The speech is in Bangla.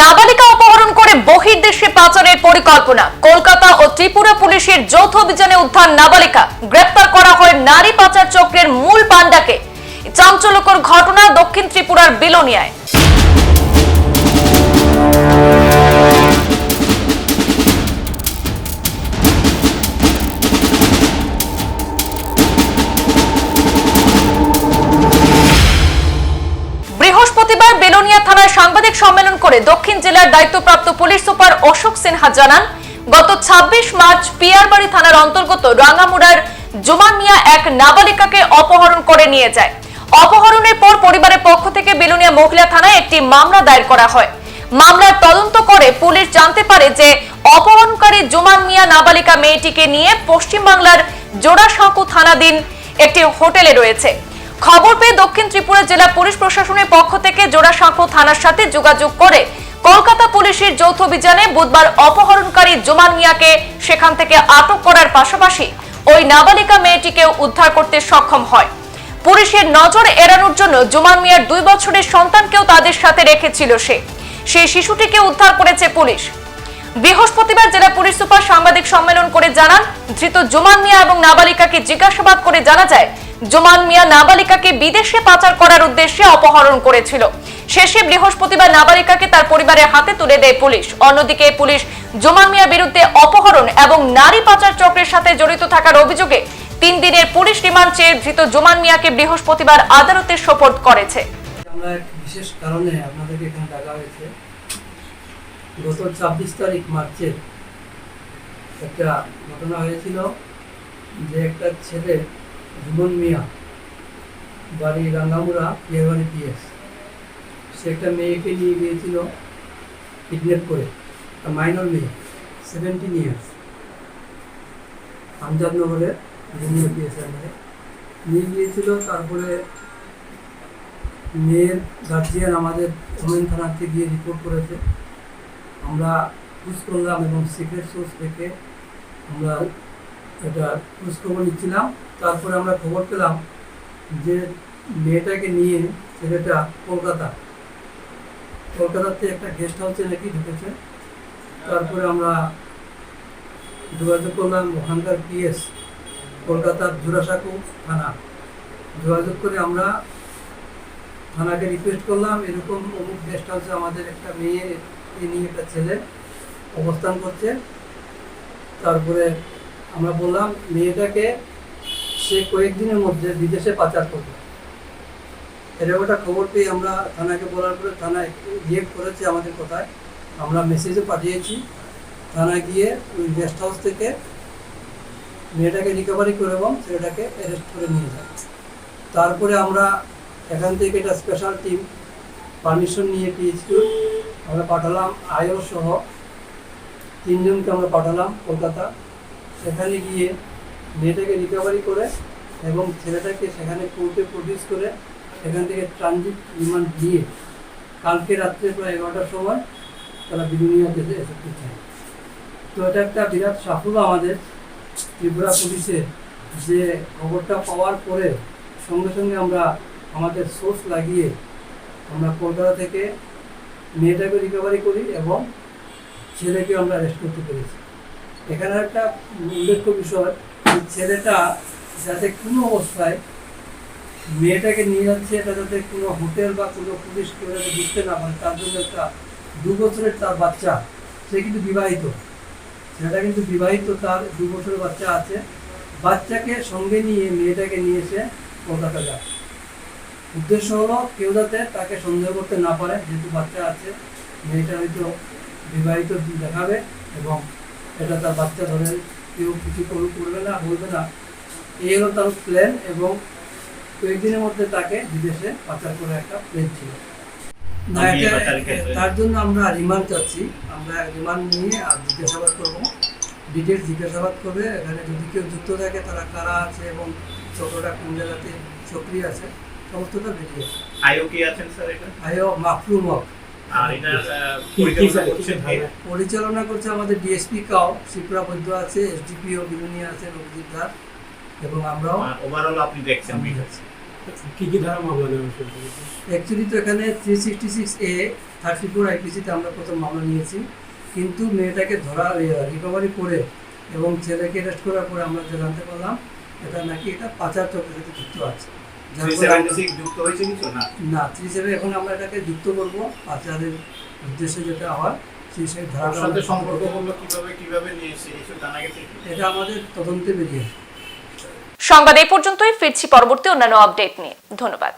নাবালিকা অপহরণ করে বহির্দেশে পাচারের পরিকল্পনা। কলকাতা ও ত্রিপুরা পুলিশের যৌথ অভিযানে উদ্ধার নাবালিকা। গ্রেপ্তার করা হয় নারী পাচার চক্রের মূল পান্ডাকে চাঞ্চল্যকর ঘটনা দক্ষিণ ত্রিপুরার বিলোনিয়ায়। সম্মেলন করে দক্ষিণ জেলার দায়িত্বপ্রাপ্ত পুলিশ সুপার অশোক সিনহা জানান, গত ২৬ মার্চ পিয়ারবাড়ি থানার অন্তর্গত রাঙ্গামুড়ার জুমান মিয়া এক নাবালিকাকে অপহরণ করে নিয়ে যায়। অপহরণের পর পরিবারের পক্ষ থেকে বেলুনিয়া মহিলা থানায় একটি মামলা দায়ের করা হয়। মামলার তদন্ত করে পুলিশ জানতে পারে যে অপহরণকারী জুমান মিয়া নাবালিকা মেয়েটিকে নিয়ে পশ্চিমবাংলার জোড়াসাঁকু থানাধীন একটি হোটেলে রয়েছে। খবর পেয়ে দক্ষিণ ত্রিপুরা জেলা পুলিশ প্রশাসনের পক্ষ থেকে জোড়াসাঁকো থানার সাথে যোগাযোগ করে কলকাতা পুলিশের যৌথ অভিযানে বুধবার অপহরণকারী জুমান মিয়াকে সেখান থেকে আটক করার পাশাপাশি ওই নাবালিকা মেয়েটিকে উদ্ধার করতে সক্ষম হয়। পুলিশের নজর এড়ানোর জন্য জুমান মিয়ার দুই বছরের সন্তানকেও তাদের সাথে রেখেছিল সে। সেই শিশুটিকে উদ্ধার করেছে পুলিশ। বৃহস্পতিবার জেলা পুলিশ সুপার সাংবাদিক সম্মেলন করে জানান, ধৃত জুমান মিয়া এবং নাবালিকাকে জিজ্ঞাসাবাদ করে জানা যায় জুমান মিয়া নাবালিকাকে বিদেশে পাচার করার উদ্দেশ্যে অপহরণ করেছিল। শেষে বৃহস্পতিবার নাবালিকাকে তার পরিবারের হাতে তুলে দেয় পুলিশ। অন্যদিকে পুলিশ জুমান মিয়ার বিরুদ্ধে অপহরণ এবং নারী পাচার চক্রের সাথে জড়িত থাকার অভিযোগে তিন দিনের পুলিশ রিমান্ড চেয়ে ধৃত জুমান মিয়াকে বৃহস্পতিবার আদালতে সোপর্দ করেছে। বিশেষ কারণে আপনাদেরকে এখানে ডাকা হয়েছে। গত ছাব্বিশ তারিখ মার্চে একটা ঘটনা হয়েছিল যে একটা ছেলে জীবন মিয়া বাড়ি রাঙ্গামুড়া বিয়েবাড়ি পিএস। সে একটা মেয়েকে নিয়ে গিয়েছিল কিডন্যাপ করে, একটা মাইনর মেয়ে সেভেন্টিন ইয়ার্স আমজাদনগরে নিয়ে গিয়েছিল, তারপরে মেয়ের গার্জিয়ান আমাদের ওমেন থানাতে গিয়ে রিপোর্ট করেছে। আমরা খোঁজ করলাম এবং সিক্রেট সোর্স থেকে আমরা এটা খোঁজ খবর নিচ্ছিলাম। তারপরে আমরা খবর পেলাম যে মেয়েটাকে নিয়ে ছেলেটা কলকাতা। কলকাতাতে একটা গেস্ট হাউসে নাকি ঢুকেছে। তারপরে আমরা যোগাযোগ করলাম ওখানকার পিএস কলকাতার জোড়াসাঁকু থানা। যোগাযোগ করে আমরা থানাকে রিকোয়েস্ট করলাম, এরকম অমুক গেস্ট হাউসে আমাদের একটা মেয়ে নিয়ে একটা ছেলে অবস্থান করছে। তারপরে আমরা বললাম, মেয়েটাকে সে কয়েকদিনের মধ্যে বিদেশে পাচার করবে এরকম একটা খবর পেয়ে আমরা থানাকে বলার পরে থানায় রিয়েক্ট করেছে আমাদের কথায়। আমরা মেসেজও পাঠিয়েছি। থানায় গিয়ে ওই গেস্ট হাউস থেকে মেয়েটাকে রিকভারি করে এবং ছেলেটাকে অ্যারেস্ট করে নিয়ে যায়। তারপরে আমরা এখান থেকে একটা স্পেশাল টিম পারমিশন নিয়ে পিএইচকিউ আমরা পাঠালাম আয়ো সহ তিনজনকে আমরা পাঠালাম কলকাতা। সেখানে গিয়ে মেয়েটাকে রিকভারি করে এবং ছেলেটাকে সেখানে কোর্টে প্রডিউস করে সেখান থেকে ট্রানজিট রিমান্ড দিয়ে কালকে রাত্রে প্রায় এগারোটার সময় তারা বিদুনিয়াতে এসে চায় তো এটা একটা বিরাট সাফল্য আমাদের ত্রিপুরা পুলিশের যে খবরটা পাওয়ার পরে সঙ্গে সঙ্গে আমরা আমাদের সোর্স লাগিয়ে আমরা কলকাতা থেকে মেয়েটাকে রিকভারি করি এবং ছেলেকে আমরা অ্যারেস্ট করতে পেরেছি। এখানে একটা উল্লেখ্য বিষয় ছেলেটা যাতে কোনো অবস্থায় মেয়েটাকে নিয়ে যাচ্ছে এটা যাতে কোনো হোটেল বা কোনো পুলিশ কেউ যাতে বুঝতে না পারে, তার জন্য একটা দু বছরের তার বাচ্চা, সে কিন্তু বিবাহিত। ছেলেটা কিন্তু বিবাহিত, তার দু বছরের বাচ্চা আছে। বাচ্চাকে সঙ্গে নিয়ে মেয়েটাকে নিয়ে এসে কলকাতা যায়। উদ্দেশ্য হলো কেউ যাতে তাকে সন্দেহ করতে না পারে, যেহেতু বাচ্চা আছে, মেয়েটা হয়তো বিবাহিত দেখাবে এবং এটা তার বাচ্চা ধরে কেউ কিছু কর- করবে না বলবে না। এই হলো তার প্ল্যান এবং কয়েকদিনের মধ্যে তাকে বিদেশে পাচার করে একটা প্ল্যান ছিল। তার জন্য আমরা রিমান্ড চাচ্ছি। আমরা রিমান্ড নিয়ে আর জিজ্ঞাসাবাদ করব। ডিটেলস জিজ্ঞাসাবাদ করবে। এখানে যদি কেউ যুক্ত থাকে তারা কারা আছে এবং চক্রটা কোন জায়গাতে সক্রিয় আছে সমস্তটা বেরিয়ে আইও কি আছেন স্যার এটা আয়ো মাফরুম হক আর এটার কে পরিচালনা করছে আমাদের ডিএসপি কাও শিপ্রা বৈদ্য আছে এসডিপিও আছে অভিজিৎ দাস এবং আমরাও। ওভারঅল আপনি দেখছেন বিষয় কি কি ধারা মামলা অ্যাকচুয়ালি তো এখানে three sixty six A thirty four আইপিসিতে আমরা প্রথম মামলা নিয়েছি। কিন্তু মেয়েটাকে ধরা রিকভারি করে এবং ছেলেকে অ্যারেস্ট করার পরে আমরা যে জানতে পারলাম এটা নাকি এটা পাচার চক্রের সাথে যুক্ত আছে। যুক্ত হয়েছে কিছু? না। না থ্রি সেভেন এখন আমরা এটাকে যুক্ত করব উদ্দেশ্যে যেটা হয় সেই সেই ওর সাথে সম্পর্ক করল কীভাবে কীভাবে নিয়ে এসে কিছু জানা গেছে? এটা আমাদের তদন্তে বেরিয়ে সংবাদ এই পর্যন্তই ফিরছি পরবর্তী অন্যান্য আপডেট নিয়ে। ধন্যবাদ।